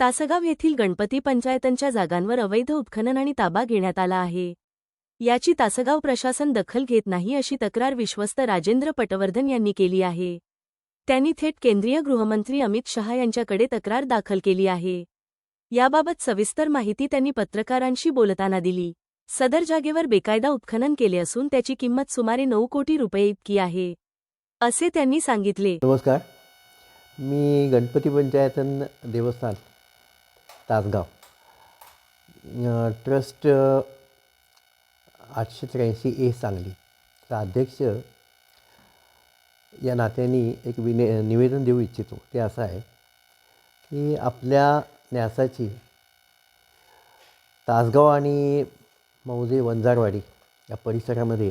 तासगाव येथील गणपती पंचायतांच्या जागांवर अवैध उत्खनन आणि ताबा घेण्यात आला आहे. याची तासगाव प्रशासन दखल घेत नाही अशी तक्रार विश्वस्त राजेंद्र पटवर्धन यांनी केली आहे. त्यांनी थेट केंद्रीय गृहमंत्री अमित शहा यांच्याकडे तक्रार दाखल केली आहे. याबाबत सविस्तर माहिती त्यांनी पत्रकारांशी बोलताना दिली. सदर जागेवर बेकायदा उत्खनन केले असून त्याची किंमत सुमारे नऊ कोटी रुपये इतकी आहे. असे त्यांनी सांगितले. नमस्कार. मी गणपती पंचायतन देवस्थान तासगाव. ट्रस्ट आठशे त्र्याऐंशी ए सांगली. चा अध्यक्ष या नात्याने एक विने निवेदन देऊ इच्छितो. ते असं आहे की आपल्या न्यासाची तासगाव आणि मौजे वंजारवाडी या परिसरामध्ये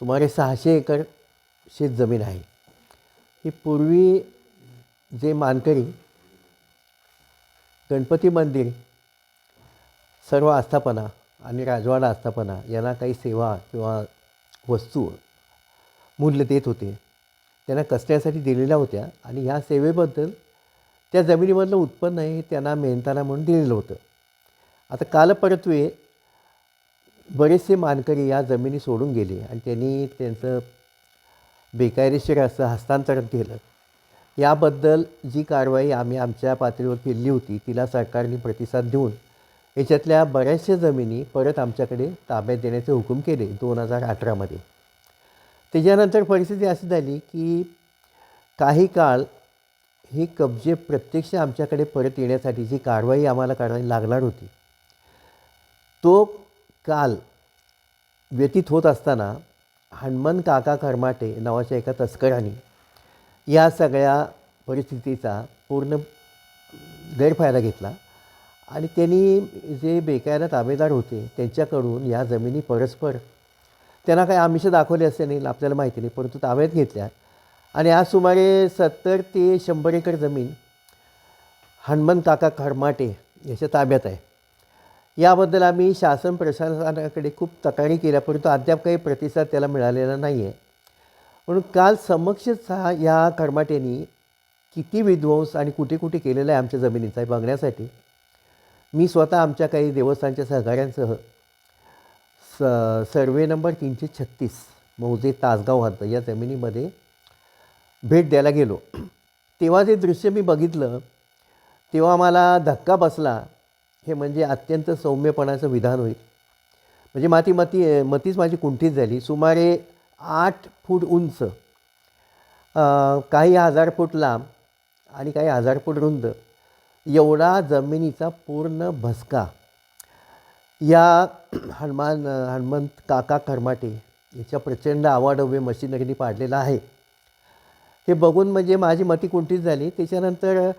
सुमारे सहाशे एकर शेतजमीन आहे. ही पूर्वी जे मानकरी गणपती मंदिर सर्व आस्थापना आणि राजवाडा आस्थापना यांना काही सेवा किंवा वस्तू मूल्य देत होते. त्यांना कसण्यासाठी दिलेल्या होत्या आणि ह्या सेवेबद्दल त्या जमिनीमधलं उत्पन्न हे त्यांना मेहनताना म्हणून दिलेलं होतं. आता कालपरत्वे बरेचसे मानकरी या जमिनी सोडून गेले आणि त्यांनी त्यांचं बेकायदेशीर असं हस्तांतरण केलं. याबद्दल जी कारवाई आम्ही आमच्या पातळीवर केली होती तिला सरकारने प्रतिसाद देऊन याच्यातल्या बऱ्याचशा जमिनी परत आमच्याकडे ताब्यात देण्याचे हुकूम केले दोन हजार अठरामध्ये त्याच्यानंतर परिस्थिती अशी झाली की काही काळ ही कब्जे प्रत्यक्ष आमच्याकडे परत येण्यासाठी जी कारवाई आम्हाला करायला लागणार होती तो काल व्यतीत होत असताना हनुमान काका करमाटे नावाच्या एका तस्कराने या सगळ्या परिस्थितीचा पूर्ण गैरफायदा घेतला. आणि त्यांनी जे बेकायदा ताबेदार होते त्यांच्याकडून या जमिनी परस्पर त्यांना काही आमिष दाखवले असते नाही आपल्याला माहिती नाही परंतु ताब्यात घेतल्या. आणि आज सुमारे सत्तर ते शंभर एकर जमीन हनुमान काका खरमाटे याच्या ताब्यात आहे. याबद्दल आम्ही शासन प्रशासनाकडे खूप तक्रारी केल्या परंतु अद्याप काही प्रतिसाद त्याला मिळालेला नाही आहे म्हणून काल समक्षच हा या कर्माट्यानी किती विध्वंस आणि कुठे कुठे केलेला आहे आमच्या जमिनीचा हे बघण्यासाठी. मी स्वतः आमच्या काही देवस्थानच्या सहकाऱ्यांसह स सर्वे नंबर तीनशे छत्तीस मौजे तासगाव हद्द या जमिनीमध्ये भेट द्यायला गेलो. तेव्हा जे दृश्य मी बघितलं तेव्हा मला धक्का बसला. हे म्हणजे अत्यंत सौम्यपणाचं विधान होईल. म्हणजे माती मती मतीच माझी कुंठीत झाली. सुमारे आठ फूट उंच. काही हजार फूट लांब आणि काही हजार फूट रुंद. एवढा जमिनीचा पूर्ण भस्का. या हनुमान हनुमंत काका करमाटे याच्या प्रचंड आवाडव्य मशिनरीने पाडलेला आहे. हे बघून म्हणजे माझी मती कुंठीत झाली. त्याच्यानंतर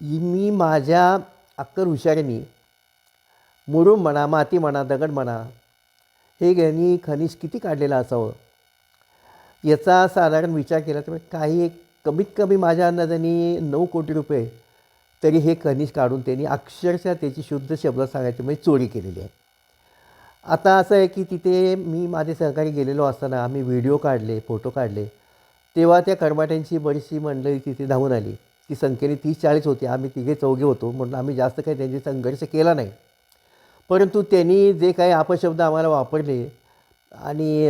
मी माझ्या अक्कल हुशारीनी मुरुम म्हणा माती म्हणा दगड म्हणा हे यांनी खनिज किती काढलेलं असावं? याचा साधारण विचार केला तर काही एक कमीत कमी माझ्या अंदाजाने नऊ कोटी रुपये तरी हे खनिज काढून त्यांनी अक्षरशः त्याची शुद्ध शब्द सांगायची म्हणजे चोरी केलेली आहे. आता असं आहे की तिथे मी माझे सहकारी गेलेलो असताना आम्ही व्हिडिओ काढले फोटो काढले. तेव्हा त्या कर्माट्यांची बरीचशी मंडळी तिथे धावून आली. ती संख्येने तीस चाळीस होती. आम्ही तिघे चौघे होतो. म्हणून आम्ही जास्त काही त्यांची संघर्ष केला नाही. परंतु त्यांनी जे काही अपशब्द आम्हाला वापरले आणि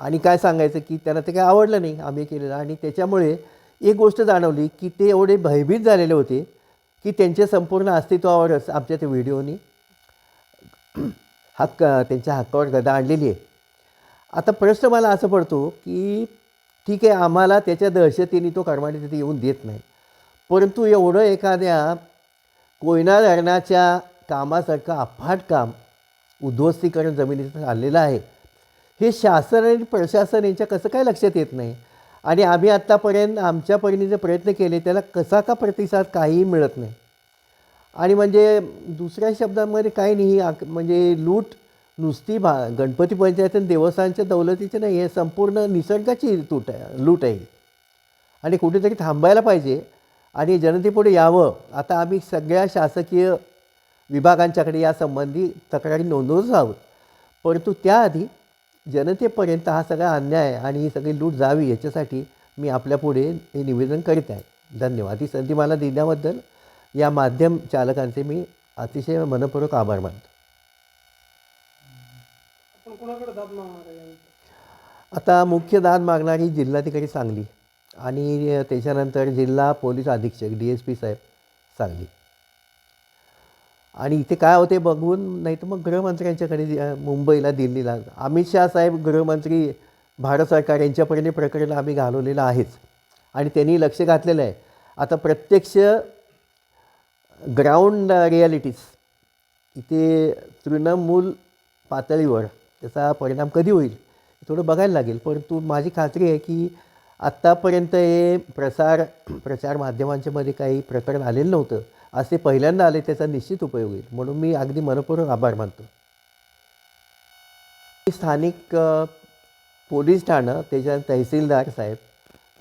आणि काय सांगायचं की त्यांना ते काय आवडलं नाही आम्ही केलेलं. आणि त्याच्यामुळे एक गोष्ट जाणवली की ते एवढे भयभीत झालेले होते की त्यांच्या संपूर्ण अस्तित्वावरच आमच्या त्या व्हिडिओनी हक्क त्यांच्या हक्कावर गदा आणलेली आहे. आता प्रश्न मला असं पडतो की ठीक आहे आम्हाला त्याच्या दहशतीने तो कर्माने तिथे येऊन देत नाही. परंतु एवढं एखाद्या कोयना धरणाच्या कामासारखं अफाट काम उद्ध्वस्तीकरण जमिनीचं आलेलं आहे. हे शासन आणि प्रशासन यांच्या कसं काय लक्षात येत नाही? आणि आम्ही आत्तापर्यंत आमच्या परीने जे प्रयत्न केले त्याला कसा का प्रतिसाद काहीही मिळत नाही? आणि म्हणजे दुसऱ्या शब्दांमध्ये काही नाही म्हणजे लूट नुसती भा गणपती पंचायत आणि देवस्थानच्या दौलतीची नाही हे संपूर्ण निसर्गाची तूट आहे लूट आहे. आणि कुठेतरी थांबायला पाहिजे आणि जनतेपुढे यावं. आता आम्ही सगळ्या शासकीय विभागांच्याकडे यासंबंधी तक्रारी नोंदवतच आहोत. परंतु त्याआधी जनतेपर्यंत हा सगळा अन्याय आणि ही सगळी लूट जावी याच्यासाठी मी आपल्यापुढे हे निवेदन करीत आहे. धन्यवाद. ही संधी मला दिल्याबद्दल या माध्यम चालकांचे मी अतिशय मनपूर्वक आभार मानतो? आता मुख्य दाद मागणारी जिल्हाधिकारी सांगली आणि त्याच्यानंतर जिल्हा पोलीस अधीक्षक डी एस पी साहेब सांगली. आणि इथे काय होते बघून नाही तर मग गृहमंत्र्यांच्याकडे मुंबईला दिल्लीला. अमित शहा साहेब गृहमंत्री भारत सरकार यांच्यापर्यंत प्रकरण आम्ही घालवलेलं आहेच. आणि त्यांनी लक्ष घातलेलं आहे. आता प्रत्यक्ष ग्राउंड रिॲलिटीज इथे तृणमूल पातळीवर त्याचा परिणाम कधी होईल थोडं बघायला लागेल. परंतु माझी खात्री आहे की आत्तापर्यंत हे प्रसार प्रचार माध्यमांच्यामध्ये काही प्रकरण आलेलं नव्हतं. असे पहिल्यांदा आले त्याचा निश्चित उपयोग होईल. म्हणून मी अगदी मनपूर्वक आभार मानतो. स्थानिक पोलीस ठाणं त्याच्या तहसीलदार साहेब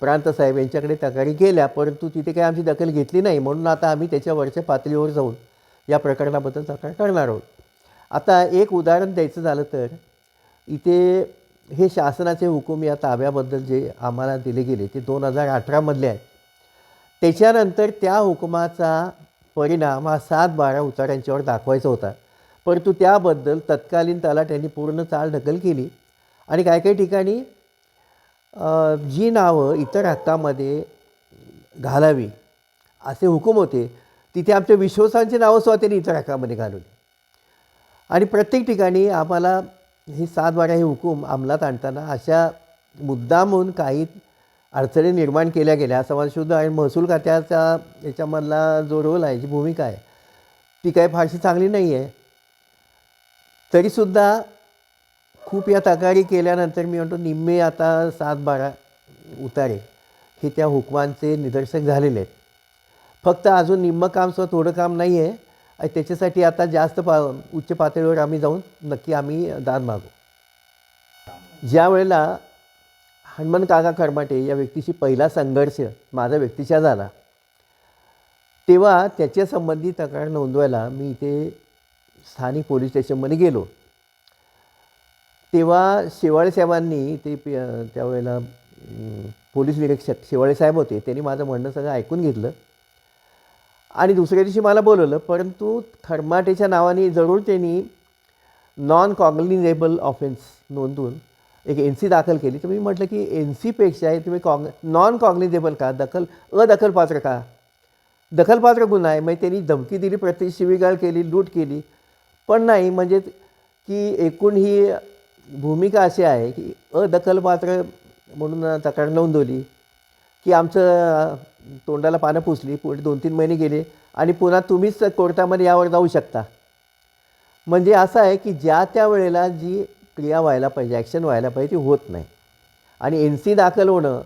प्रांत साहेब यांच्याकडे तक्रारी केल्या परंतु तिथे काही आमची दखल घेतली नाही. म्हणून आता आम्ही त्याच्यावरच्या पातळीवर जाऊन या प्रकरणाबद्दल तक्रार करणार आहोत. आता एक उदाहरण द्यायचं झालं तर इथे हे शासनाचे हुकूम या ताब्याबद्दल जे आम्हाला दिले गेले ते दोन हजार अठरामधले आहेत. त्याच्यानंतर त्या हुकुमाचा परिणाम हा सात बारा उतारांच्यावर दाखवायचा होता. परंतु त्याबद्दल तत्कालीन तलाट्यांनी पूर्ण चाल ढकल केली आणि काही काही ठिकाणी जी नावं इतर हक्कामध्ये घालावी असे हुकूम होते तिथे आमच्या विश्वासांची नावं सुद्धा त्यांनी इतर हक्कामध्ये घालवली आणि प्रत्येक ठिकाणी आम्हाला हे सात बारा हे हुकूम अंमलात आणताना अशा मुद्दामहून काही अडचणी निर्माण केल्या गेल्या. समाजशुद्ध आणि महसूल खात्याचा याच्यामधला जो रोल आहे जी भूमिका आहे ती काही फारशी चांगली नाही आहे तरीसुद्धा खूप या तक्रारी केल्यानंतर मी म्हणतो निम्मे आता सात बारा उतारे हे त्या हुकमांचे निदर्शक झालेले आहेत. फक्त अजून निम्मं काम सुद्धा थोडं काम नाही आहे आणि त्याच्यासाठी आता जास्त पा उच्च पातळीवर आम्ही जाऊन नक्की आम्ही दाद मागू. ज्या वेळेला हनुमान काका खरमाटे या व्यक्तीशी पहिला संघर्ष माझा व्यक्तीच्या झाला. तेव्हा त्याच्यासंबंधी तक्रार नोंदवायला मी इथे स्थानिक पोलीस स्टेशनमध्ये गेलो. तेव्हा शेवाळे साहेबांनी ते प- त्यावेळेला पोलीस निरीक्षक शेवाळे साहेब होते त्यांनी माझं म्हणणं सगळं ऐकून घेतलं. आणि दुसऱ्या दिवशी मला बोलवलं परंतु खरमाटेच्या नावाने जरूर त्यांनी नॉन कॉग्निजेबल ऑफेन्स नोंदवून एक एन सी दाखल केली. तर मी म्हटलं की एन सीपेक्षा तुम्ही कॉग नॉन कॉग्निजेबल का? दखल अदखलपात्र का? दखलपात्र गुन्हा आहे. म्हणजे त्यांनी धमकी दिली प्रत्येक शिवीगाळ केली लूट केली. पण नाही म्हणजे की एकूण ही भूमिका अशी आहे की अदखलपात्र म्हणून तक्रार नोंदवली की आमचं तोंडाला पानं पुसली. पुढे दोन तीन महिने गेले आणि पुन्हा तुम्हीच कोर्टामध्ये यावर जाऊ शकता. म्हणजे असं आहे की ज्या त्या वेळेला जी क्रिया व्हायला पाहिजे ॲक्शन व्हायला पाहिजे ती होत नाही. आणि एन सी दाखल होणं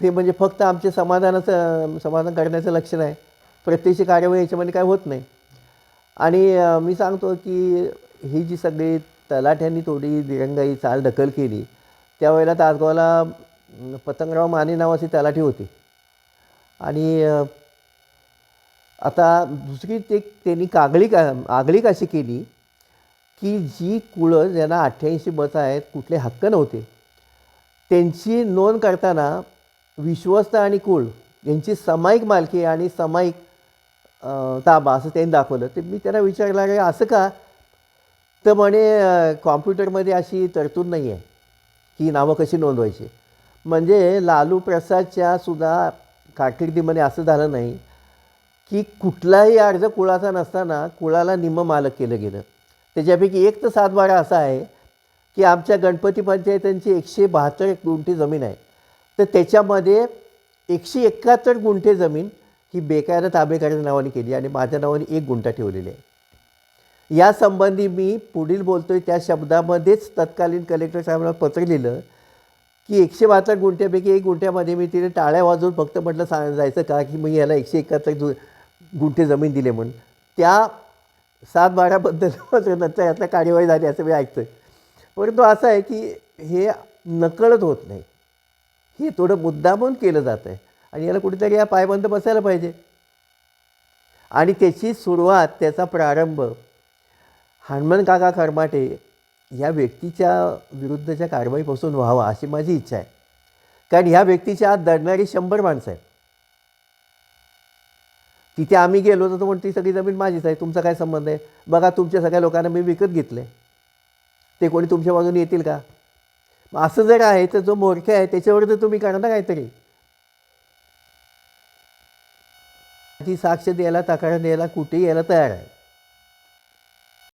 ते म्हणजे फक्त आमचे समाधानाचं समाधान करण्याचं लक्षण आहे. प्रत्यक्ष कार्यवाही याच्यामध्ये काय होत नाही. आणि मी सांगतो की ही जी सगळी तलाठ्यांनी थोडी दिरंगाई चाल दखल केली त्यावेळेला तासगावला पतंगराव माने नावाची तलाठी होती. आणि आता दुसरी ते त्यांनी कागळी का आगळी कशी केली की जी कुळं ज्यांना अठ्ठ्याऐंशी बस आहेत कुठले हक्क नव्हते त्यांची नोंद करताना विश्वस्त आणि कुळ यांची समायिक मालकी आणि समायिक ताबा असं त्यांनी दाखवलं. ते मी त्यांना विचारलं की असं का? तर म्हणे कॉम्प्युटरमध्ये अशी तरतूद नाही आहे की नावं कशी नोंदवायची? म्हणजे लालू प्रसादच्या सुद्धा कारकिर्दीमध्ये असं झालं नाही की कुठलाही अर्ज कुळाचा नसताना कुळाला निम्म मालक केलं गेलं. त्याच्यापैकी एक तर सातबारा असा आहे की आमच्या गणपती पंचायतांची एकशे बहात्तर गुंठे जमीन आहे. तर त्याच्यामध्ये एकशे एकाहत्तर गुंठे जमीन ही बेकायदा ताबेकराच्या नावाने केली आणि माझ्या नावाने एक गुंठा ठेवलेली आहे. यासंबंधी मी पुढील बोलतो आहे त्या शब्दामध्येच तत्कालीन कलेक्टर साहेबांना पत्र लिहिलं की एकशे बहात्तर गुंठ्यापैकी एक गुंठ्यामध्ये मी तिने टाळ्या वाजवून फक्त म्हटलं सांग जायचं का की मी याला एकशे एकाहत्तर गुंठे जमीन दिले म्हणून. त्या सात बाराबद्दल मात्र नंतर यातल्या कार्यवाही झाली असं मी ऐकतोय. परंतु असं आहे की हे नकळत होत नाही. हे थोडं मुद्दामून केलं जातं आहे आणि याला कुठेतरी या पायबंद बसायला पाहिजे. आणि त्याची सुरुवात त्याचा प्रारंभ हनुमान काका खरमाटे या व्यक्तीच्या विरुद्धच्या कारवाईपासून व्हावा अशी माझी इच्छा आहे. कारण ह्या व्यक्तीच्या आत दडणारी शंभर माणसं आहेत. तिथे आम्ही गेलो तर तो म्हणतो ती सगळी जमीन माझीच आहे तुमचा काय संबंध आहे? बघा तुमच्या सगळ्या लोकांना मी विकत घेतले ते कोणी तुमच्या बाजूने येतील का? मग असं जर आहे तर जो मोर्चा आहे त्याच्यावर तर तुम्ही करा ना काहीतरी. ती साक्ष द्यायला तक्रार द्यायला कुठेही यायला तयार आहे.